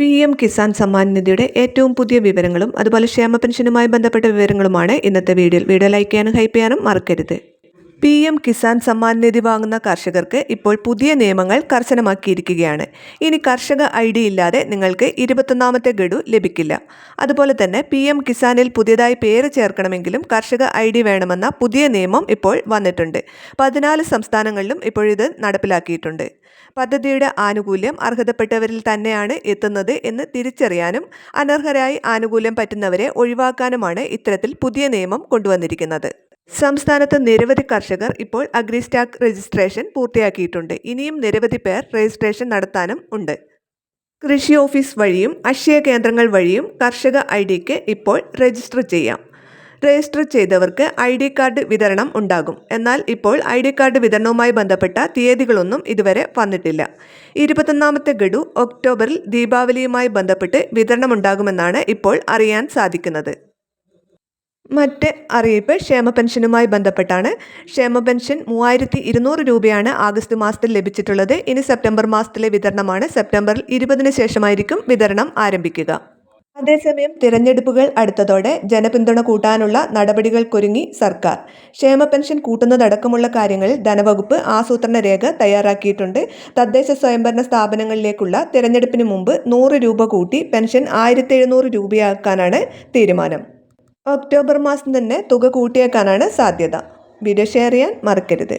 P M Kisan Samman നിധിയുടെ ഏറ്റവും പുതിയ വിവരങ്ങളും അതുപോലെ ക്ഷേമ പെൻഷനുമായി ബന്ധപ്പെട്ട വിവരങ്ങളുമാണ് ഇന്നത്തെ വീഡിയോയിൽ. വീഡിയോ ലൈക്ക് ചെയ്യാനും ഹൈപ്പ് ചെയ്യാനും മറക്കരുത്. പി എം കിസാൻ സമ്മാൻ നിധി വാങ്ങുന്ന കർഷകർക്ക് ഇപ്പോൾ പുതിയ നിയമങ്ങൾ കർശനമാക്കിയിരിക്കുകയാണ്. ഇനി കർഷക ഐ ഡി ഇല്ലാതെ നിങ്ങൾക്ക് ഇരുപത്തൊന്നാമത്തെ ഗഡു ലഭിക്കില്ല. അതുപോലെ തന്നെ പി എം കിസാനിൽ പുതിയതായി പേര് ചേർക്കണമെങ്കിലും കർഷക ഐ ഡി വേണമെന്ന പുതിയ നിയമം ഇപ്പോൾ വന്നിട്ടുണ്ട്. പതിനാല് സംസ്ഥാനങ്ങളിലും ഇപ്പോഴിത് നടപ്പിലാക്കിയിട്ടുണ്ട്. പദ്ധതിയുടെ ആനുകൂല്യം അർഹതപ്പെട്ടവരിൽ തന്നെയാണ് എത്തുന്നത് എന്ന് തിരിച്ചറിയാനും അനർഹരായി ആനുകൂല്യം പറ്റുന്നവരെ ഒഴിവാക്കാനുമാണ് ഇത്തരത്തിൽ പുതിയ നിയമം കൊണ്ടുവന്നിരിക്കുന്നത്. സംസ്ഥാനത്ത് നിരവധി കർഷകർ ഇപ്പോൾ അഗ്രിസ്റ്റാക്ക് രജിസ്ട്രേഷൻ പൂർത്തിയാക്കിയിട്ടുണ്ട്. ഇനിയും നിരവധി പേർ രജിസ്ട്രേഷൻ നടത്താനും ഉണ്ട്. കൃഷി ഓഫീസ് വഴിയും അക്ഷയ കേന്ദ്രങ്ങൾ വഴിയും കർഷക ഐ ഡിക്ക് ഇപ്പോൾ രജിസ്റ്റർ ചെയ്യാം. രജിസ്റ്റർ ചെയ്തവർക്ക് ഐ ഡി കാർഡ് വിതരണം ഉണ്ടാകും. എന്നാൽ ഇപ്പോൾ ഐ ഡി കാർഡ് വിതരണവുമായി ബന്ധപ്പെട്ട തീയതികളൊന്നും ഇതുവരെ വന്നിട്ടില്ല. ഇരുപത്തൊന്നാമത്തെ ഗഡു ഒക്ടോബറിൽ ദീപാവലിയുമായി ബന്ധപ്പെട്ട് വിതരണമുണ്ടാകുമെന്നാണ് ഇപ്പോൾ അറിയാൻ സാധിക്കുന്നത്. മറ്റ് അറിയിപ്പ് ക്ഷേമ പെൻഷനുമായി ബന്ധപ്പെട്ടാണ്. ക്ഷേമ പെൻഷൻ മൂവായിരത്തി ഇരുന്നൂറ് രൂപയാണ് ആഗസ്റ്റ് മാസത്തിൽ ലഭിച്ചിട്ടുള്ളത്. ഇനി സെപ്റ്റംബർ മാസത്തിലെ വിതരണമാണ്. സെപ്റ്റംബറിൽ ഇരുപതിന് ശേഷമായിരിക്കും വിതരണം ആരംഭിക്കുക. അതേസമയം തിരഞ്ഞെടുപ്പുകൾ അടുത്തതോടെ ജനപിന്തുണ കൂട്ടാനുള്ള നടപടികൾക്കൊരുങ്ങി സർക്കാർ. ക്ഷേമ പെൻഷൻ കൂട്ടുന്നതടക്കമുള്ള കാര്യങ്ങളിൽ ധനവകുപ്പ് ആസൂത്രണ രേഖ തയ്യാറാക്കിയിട്ടുണ്ട്. തദ്ദേശ സ്വയംഭരണ സ്ഥാപനങ്ങളിലേക്കുള്ള തിരഞ്ഞെടുപ്പിന് മുമ്പ് നൂറ് രൂപ കൂട്ടി പെൻഷൻ ആയിരത്തി രൂപയാക്കാനാണ് തീരുമാനം. ഒക്ടോബർ മാസം തന്നെ തുക കൂട്ടിയേക്കാനാണ് സാധ്യത. വീഡിയോ ഷെയർ മറക്കരുത്.